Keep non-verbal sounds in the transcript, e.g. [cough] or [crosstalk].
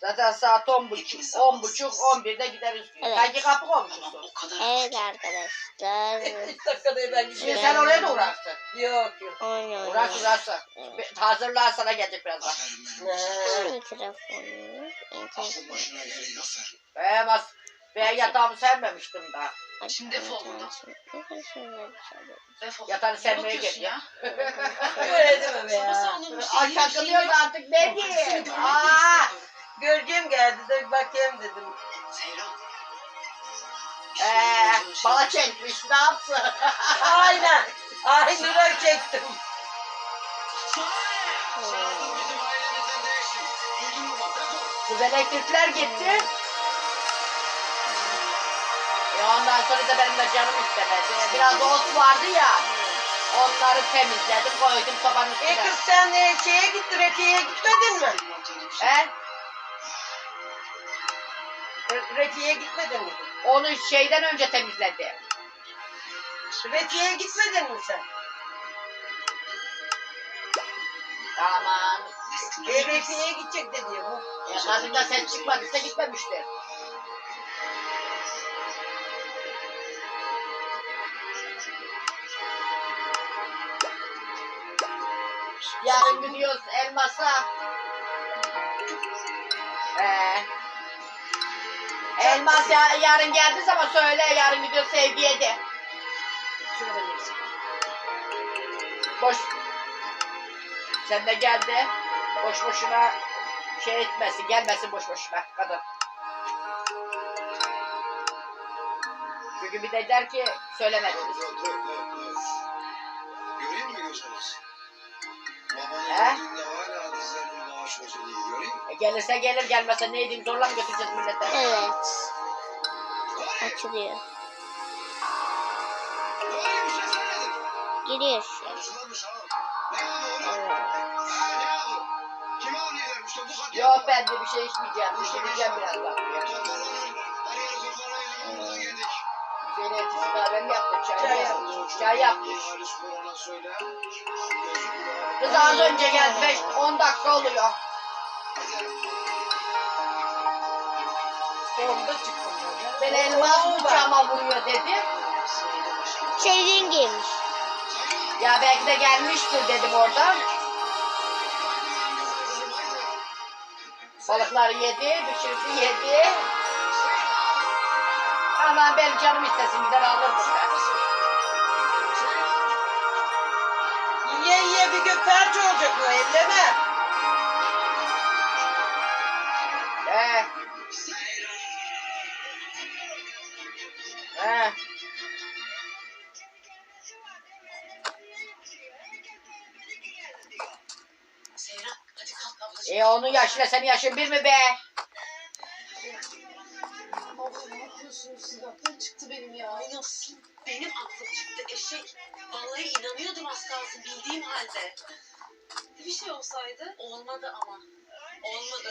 Zaten saat on buçuk, on buçuk, on birde gideriz. Evet. Sanki kapı komşusu. O kadar Evet arkadaşlar. [laughs] 40 dakikada ben Şimdi gidiyorum. sen oraya da uğraşsın. Yok yok. Oyun Uğraş oynuyoruz. uğraşsın. Bir- Hazırlar sana gelecek birazdan. Ne? Mikrofonu. Aklı başına gelin aferin. Ee bas. Ben yatağımı sermemiştim daha. Şimdi defol buradan. Defol. Yatağını Ne sermeye bakıyorsun gel. Öyle deme be Sabah ya. Ay yeni bir şey takılıyoruz yok. artık ne Seni diyeyim. görmek Aa, istiyorum. Gölgem geldi de bir bakayım dedim. Seyran. ee, bala çekmiş ne yapsın? [laughs] Aynen. Aynı çektim. Kız elektrikler gitti. E ondan sonra da benim de canım istemedi. Biraz ot vardı ya. Onları temizledim koydum sobanın E üstüne. kız sen e, şeye gittin, Refiye'ye gitmedin mi? He? Re- Refiye'ye gitmedin mi? Onu şeyden önce temizledi. Refiye'ye gitmedin mi sen? Aman. E Refiye'ye gidecek dedi ya bu. Ya kadında ses çıkmadıysa gitmemiştir. Yarın gidiyoruz elmasa. Ee, elmas ya, yarın geldiği zaman söyle yarın gidiyoruz sevgiye de. Söylemesin. Boş. Sen de geldi. Boş boşuna şey etmesin, gelmesin boş boşuna kadın. Çünkü bir de der ki söylemediniz. Göreyim mi gözünüz? Babanın He? hala gelirse gelir, gelmezse ne edeyim zorla mı götüreceğiz millete? Evet. Açılıyor. Giriyor? Evet. Yok ben de bir şey içmeyeceğim, içmeyeceğim birazdan. Güzel elçisi kahve mi yaptı, çay, Çay yaptı? Çay yapmış. Kız az önce geldi, 5-10 dakika oluyor. Hadi. Onda çıktım ben. Ben elmas bıçağıma vuruyor dedim. Çeliğin giymiş. Ya belki de gelmiştir dedim orada. Balıkları yedi, pişirdi yedi. Ama benim canım istesin gider alırdım ben. Yiye yiye bir gökperç olacak bu elleme. E onun yaşıyla senin yaşın bir mi be? Of ne yapıyorsunuz siz? Aklım çıktı benim ya. Nasıl? Benim aklım çıktı eşek. Vallahi inanıyordum az kalsın bildiğim halde. Bir şey olsaydı? Olmadı ama. Olmadı.